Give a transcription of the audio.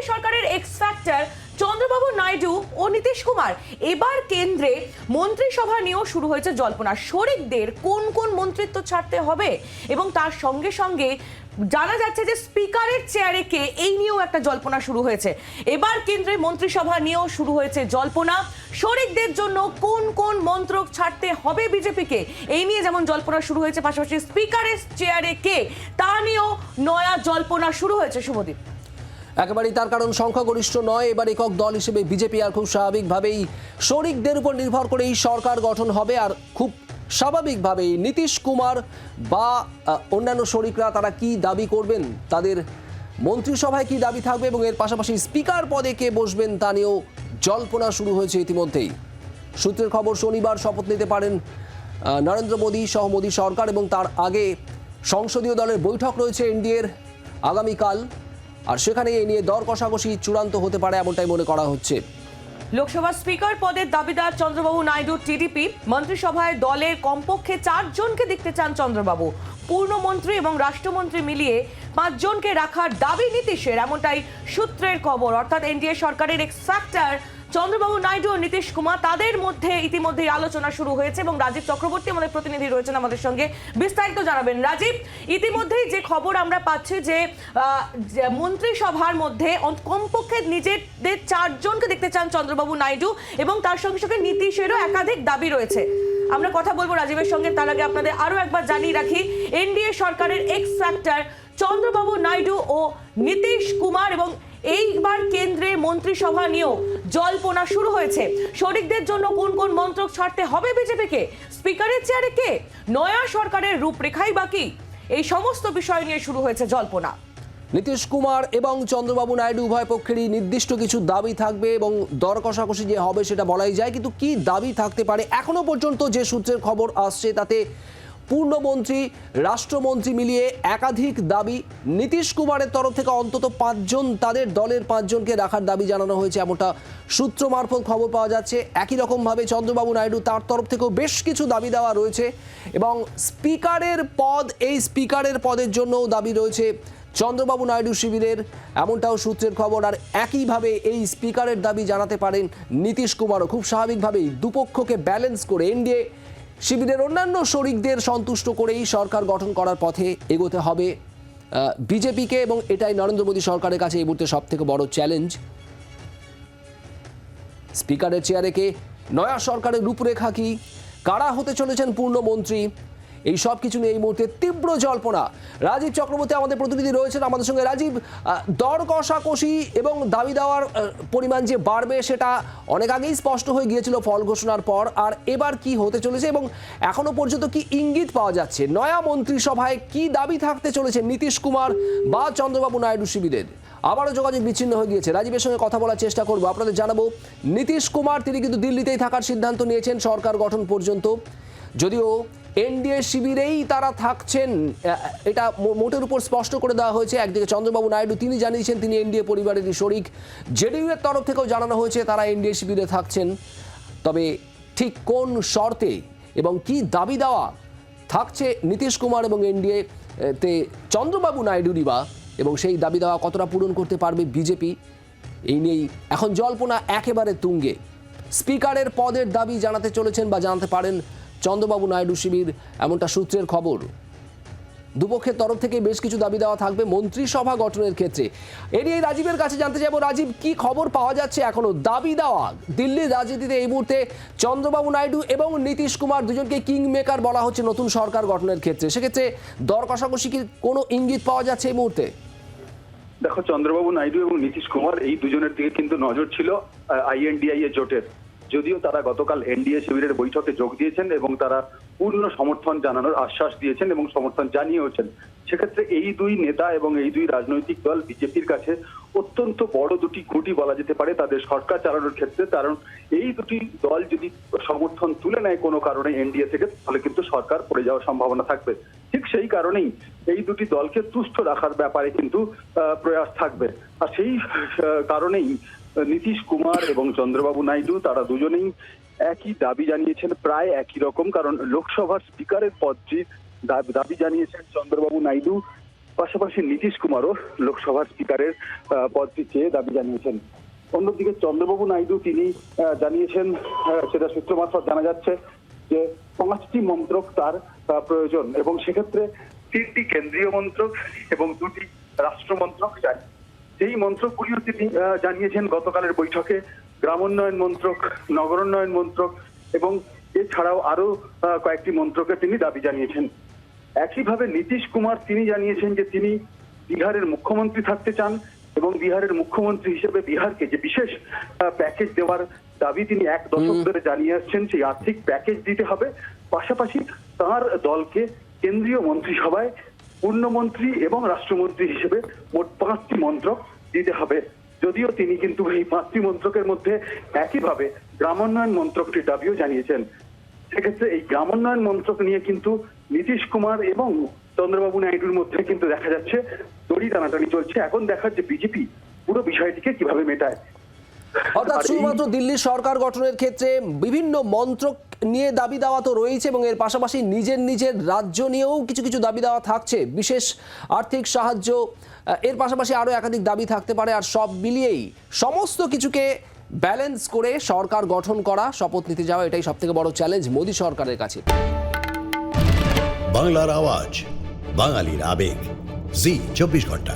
NDA সরকারের X factor Chandrababu Naidu ও নীতিশ কুমার। এবার কেন্দ্রে মন্ত্রিসভা নিয়েও শুরু হয়েছে জল্পনা। শরিকদের কোন কোন মন্ত্রিত্ব ছাড়তে হবে? এবং তার সঙ্গে সঙ্গে জানা যাচ্ছে যে স্পিকারের চেয়ারে কে? এই নিয়েও একটা জল্পনা শুরু হয়েছে। এবার কেন্দ্রে মন্ত্রিসভা নিয়েও শুরু হয়েছে জল্পনা। শরিকদের জন্য কোন কোন মন্ত্রক ছাড়তে হবে বিজেপিকে এই নিয়ে যেমন জল্পনা শুরু হয়েছে, পাশাপাশি স্পিকারের চেয়ারে কে? তা নিয়েও নয়া জল্পনা শুরু হয়েছে, শুভদীপ। একেবারেই তার কারণ সংখ্যাগরিষ্ঠ নয়। এবার একক দল হিসেবে বিজেপি আর খুব স্বাভাবিকভাবেই শরিকদের উপর নির্ভর করেই সরকার গঠন হবে। আর খুব স্বাভাবিকভাবেই নীতিশ কুমার বা অন্যান্য শরিকরা তারা কি দাবি করবেন? তাদের মন্ত্রিসভায় কি দাবি থাকবে? এবং এর পাশাপাশি স্পিকার পদে কে বসবেন তা নিয়েও জল্পনা শুরু হয়েছে ইতিমধ্যেই। সূত্রের খবর, শনিবার শপথ নিতে পারেন নরেন্দ্র মোদী সহ মোদী সরকার এবং তার আগে সংসদীয় দলের বৈঠক রয়েছে এনডিএর। আগামীকাল আর সেখানে এই নিয়ে দর কষাকষি চূড়ান্ত হতে পারে এমনটাই মনে করা হচ্ছে। লোকসভা স্পিকার পদের দাবিদার চন্দ্রবাবু নাইডু টিডিপি, মন্ত্রিসভায় দলের কমপক্ষে চারজনকে দেখতে চান চন্দ্রবাবু। পূর্ণমন্ত্রী এবং রাষ্ট্রমন্ত্রী মিলিয়ে পাঁচজনকে রাখার দাবি নীতিশের, এমনটাই সূত্রের খবর। অর্থাৎ এনডিএ সরকারের এক্স ফ্যাক্টর চন্দ্রবাবু নাইডু ও নীতিশ কুমার তাদের মধ্যে ইতিমধ্যেই আলোচনা শুরু হয়েছে এবং রাজীব চক্রবর্তী আমাদের প্রতিনিধি রয়েছেন আমাদের সঙ্গে। বিস্তারিত জানাবেন। রাজীব, ইতিমধ্যেই যে খবর আমরা পাচ্ছি যে মন্ত্রিসভার মধ্যে কমপক্ষে নিজেদের চারজনকে দেখতে চান চন্দ্রবাবু নাইডু এবং তার সঙ্গে সঙ্গে নীতিশেরও একাধিক দাবি রয়েছে। আমরা কথা বলব রাজীবের সঙ্গে, তার আগে আপনাদের আরও একবার জানিয়ে রাখি, এনডিএ সরকারের এক্স ফ্যাক্টর চন্দ্রবাবু নাইডু ও নীতিশ কুমার এবং এইবার কেন্দ্রে মন্ত্রিসভা নিয়েও জল্পনা শুরু হয়েছে। শরিকদের জন্য কোন কোন মন্ত্রক ছাড়তে হবে বিজেপিকে? স্পিকারের চেয়ারে কে? নয়া সরকারের রূপরেখাই বাকি এই সমস্ত বিষয় নিয়ে শুরু হয়েছে জল্পনা। নীতিশ কুমার এবং চন্দ্রবাবু নাইডু উভয় পক্ষেরই নির্দিষ্ট কিছু দাবি থাকবে এবং দর কষাকষি যে হবে সেটা বলাই যায়। কিন্তু কি দাবি থাকতে পারে এখনও পর্যন্ত যে সূত্রের খবর আসছে তাতে পূর্ণমন্ত্রী, রাষ্ট্রমন্ত্রী মিলিয়ে একাধিক দাবি নীতিশ কুমারের তরফ থেকে অন্তত পাঁচজন তাদের দলের পাঁচজনকে রাখার দাবি জানানো হয়েছে, এমনটা সূত্র মারফত খবর পাওয়া যাচ্ছে। একই রকমভাবে চন্দ্রবাবু নাইডু তার তরফ থেকেও বেশ কিছু দাবি দেওয়া রয়েছে এবং স্পিকারের পদ, এই স্পিকারের পদের জন্যও দাবি রয়েছে চন্দ্রবাবু নাইডু শিবিরের, এমনটাও সূত্রের খবর। আর একইভাবে এই স্পিকারের দাবি জানাতে পারেন নীতিশ কুমারও। খুব স্বাভাবিকভাবেই দুপক্ষকে ব্যালেন্স করে এনডিএ শিবিরের অন্যান্য শরিকদের সন্তুষ্ট করেই সরকার গঠন করার পথে এগোতে হবে। বিজেপিকে এবং এটাই নরেন্দ্র মোদী সরকারের কাছে এই মুহূর্তে সব থেকে বড় চ্যালেঞ্জ। স্পিকারের চেয়ারে কে? নয়া সরকারের রূপরেখা কি? কারা হতে চলেছেন পূর্ণমন্ত্রী? এই সব কিছু নিয়ে এই মুহূর্তে তীব্র জল্পনা। রাজীব চক্রবর্তী আমাদের প্রতিনিধি রয়েছেন, আমাদের সঙ্গে রাজীব দর কষাকষি এবং দাবি দেওয়ার পরিমাণ যে বাড়বে সেটা অনেক আগেই স্পষ্ট হয়ে গিয়েছিল ফল ঘোষণার পর, আর এবার কি হতে চলেছে এবং এখনও পর্যন্ত কি ইঙ্গিত পাওয়া যাচ্ছে? নয়া মন্ত্রিসভায় কি দাবি থাকতে চলেছে নীতিশ কুমার বা চন্দ্রবাবু নাইডু শিবিরের? আবারও যোগাযোগ বিচ্ছিন্ন হয়ে গিয়েছে। রাজীবের সঙ্গে কথা বলার চেষ্টা করব, আপনাদের জানাব, নীতিশ কুমার তিনি কিন্তু দিল্লিতেই থাকার সিদ্ধান্ত নিয়েছেন সরকার গঠন পর্যন্ত। যদিও এনডিএ শিবিরেই তারা থাকছেন। এটা মোটের উপর স্পষ্ট করে দেওয়া হয়েছে। একদিকে চন্দ্রবাবু নাইডু, তিনি জানিয়েছেন তিনি এনডিএ পরিবারেরই শরিক। জেডিইউ এর তরফ থেকেও জানানো হয়েছে তারা এনডিএ শিবিরে থাকছেন। তবে ঠিক কোন শর্তে এবং কি দাবি দেওয়া থাকছে নীতিশ কুমার এবং এনডিএ, তে চন্দ্রবাবু নাইডুরই বা এবং সেই দাবি দেওয়া কতটা পূরণ করতে পারবে বিজেপি, এই নিয়েই এখন জল্পনা একেবারে তুঙ্গে। স্পিকারের পদের দাবি জানাতে চলেছেন বা জানাতে পারেন চন্দ্রবাবু নাইডু শিবির, এমনটা সূত্রের খবর। দুপক্ষের তরফ থেকে বেশ কিছু দাবি দেওয়া থাকবে মন্ত্রিসভা গঠনের ক্ষেত্রে। এ নিয়ে রাজীবের কাছে জানতে যাব রাজীব, কি খবর পাওয়া যাচ্ছে এখনও? দাবি দেওয়া, দিল্লির রাজনীতিতে এই মুহূর্তে চন্দ্রবাবু নাইডু এবং নীতিশ কুমার দুজনকে কিং মেকার বলা হচ্ছে নতুন সরকার গঠনের ক্ষেত্রে। সেক্ষেত্রে দর কষাকষি কি কোনো ইঙ্গিত পাওয়া যাচ্ছে এই মুহূর্তে? দেখো, চন্দ্রবাবু নাইডু এবং নীতিশ কুমার এই দুজনের দিকে কিন্তু নজর ছিল আইএনডিআই এর জোটের। যদিও তারা গতকাল এনডিএ শিবিরের বৈঠকে যোগ দিয়েছেন এবং তারা পূর্ণ সমর্থন জানানোর আশ্বাস দিয়েছেন এবং সমর্থন জানিয়েওছেন। সেক্ষেত্রে এই দুই নেতা এবং এই দুই রাজনৈতিক দল বিজেপির কাছে অত্যন্ত বড় দুটি খুঁটি বলা যেতে পারে তাদের সরকার চালানোর ক্ষেত্রে। কারণ এই দুটি দল যদি সমর্থন তুলে নেয় কোনো কারণে এনডিএ থেকে, তাহলে কিন্তু সরকার পড়ে যাওয়ার সম্ভাবনা থাকবে। ঠিক সেই কারণেই এই দুটি দলকে তুষ্ট রাখার ব্যাপারে কিন্তু প্রয়াস থাকবে। আর সেই কারণেই নীতিশ কুমার এবং চন্দ্রবাবু নাইডু, তারা দুজনেই একই দাবি জানিয়েছেন, প্রায় একই রকম, কারণ লোকসভার স্পিকারের পদটির দাব- জানিয়েছেন চন্দ্রবাবু নাইডু। পাশাপাশি নীতিশ কুমারও লোকসভার স্পিকারের পদটি চেয়ে দাবি জানিয়েছেন। অন্যদিকে চন্দ্রবাবু নাইডু তিনি জানিয়েছেন সেটা সূত্র মারফত জানা যাচ্ছে যে পাঁচটি মন্ত্রক তার প্রয়োজন এবং সেক্ষেত্রে তিনটি কেন্দ্রীয় মন্ত্রক এবং দুটি রাষ্ট্র মন্ত্রক চাই সেই মন্ত্রকগুলিও তিনি জানিয়েছেন গতকালের বৈঠকে গ্রামোন্নয়ন মন্ত্রক নগরোন্নয়ন মন্ত্রক এবং এছাড়াও আরও কয়েকটি মন্ত্রকে তিনি দাবি জানিয়েছেন। একইভাবে নীতিশ কুমার তিনি জানিয়েছেন যে তিনি বিহারের মুখ্যমন্ত্রী থাকতে চান এবং বিহারের মুখ্যমন্ত্রী হিসেবে বিহারকে যে বিশেষ প্যাকেজ দেওয়ার দাবি তিনি এক দশক ধরে জানিয়ে আসছেন সেই আর্থিক প্যাকেজ দিতে হবে। পাশাপাশি তার দলকে কেন্দ্রীয় মন্ত্রিসভায় পূর্ণমন্ত্রী এবং রাষ্ট্রমন্ত্রী হিসেবে মোট পাঁচটি মন্ত্রক দিতে হবে। যদিও তিনি কিন্তু এই পাঁচটি মন্ত্রকের মধ্যে একইভাবে গ্রামোন্নয়ন মন্ত্রকটির দাবিও জানিয়েছেন। সেক্ষেত্রে এই গ্রামোন্নয়ন মন্ত্রক নিয়ে কিন্তু নীতিশ কুমার এবং চন্দ্রবাবু নাইডুর মধ্যে কিন্তু দেখা যাচ্ছে দড়ি টানাটানি চলছে। এখন দেখার যে বিজেপি পুরো বিষয়টিকে কীভাবে মেটায়। অর্থাৎ শুধুমাত্র দিল্লির সরকার গঠনের ক্ষেত্রে বিভিন্ন মন্ত্রক নিয়ে দাবি দাওয়া তো রয়েছে এবং এর পাশাপাশি নিজের নিজের রাজ্য নিয়েও কিছু কিছু দাবি দেওয়া থাকছে, বিশেষ আর্থিক সাহায্য এর পাশাপাশি আরও একাধিক দাবি থাকতে পারে আর সব মিলিয়েই সমস্ত কিছুকে ব্যালেন্স করে সরকার গঠন করা শপথ নিতে যাওয়া এটাই সব থেকে বড় চ্যালেঞ্জ মোদী সরকারের কাছে। বাংলার আওয়াজ, বাঙালির আবেগ, জি, চব্বিশ ঘণ্টা।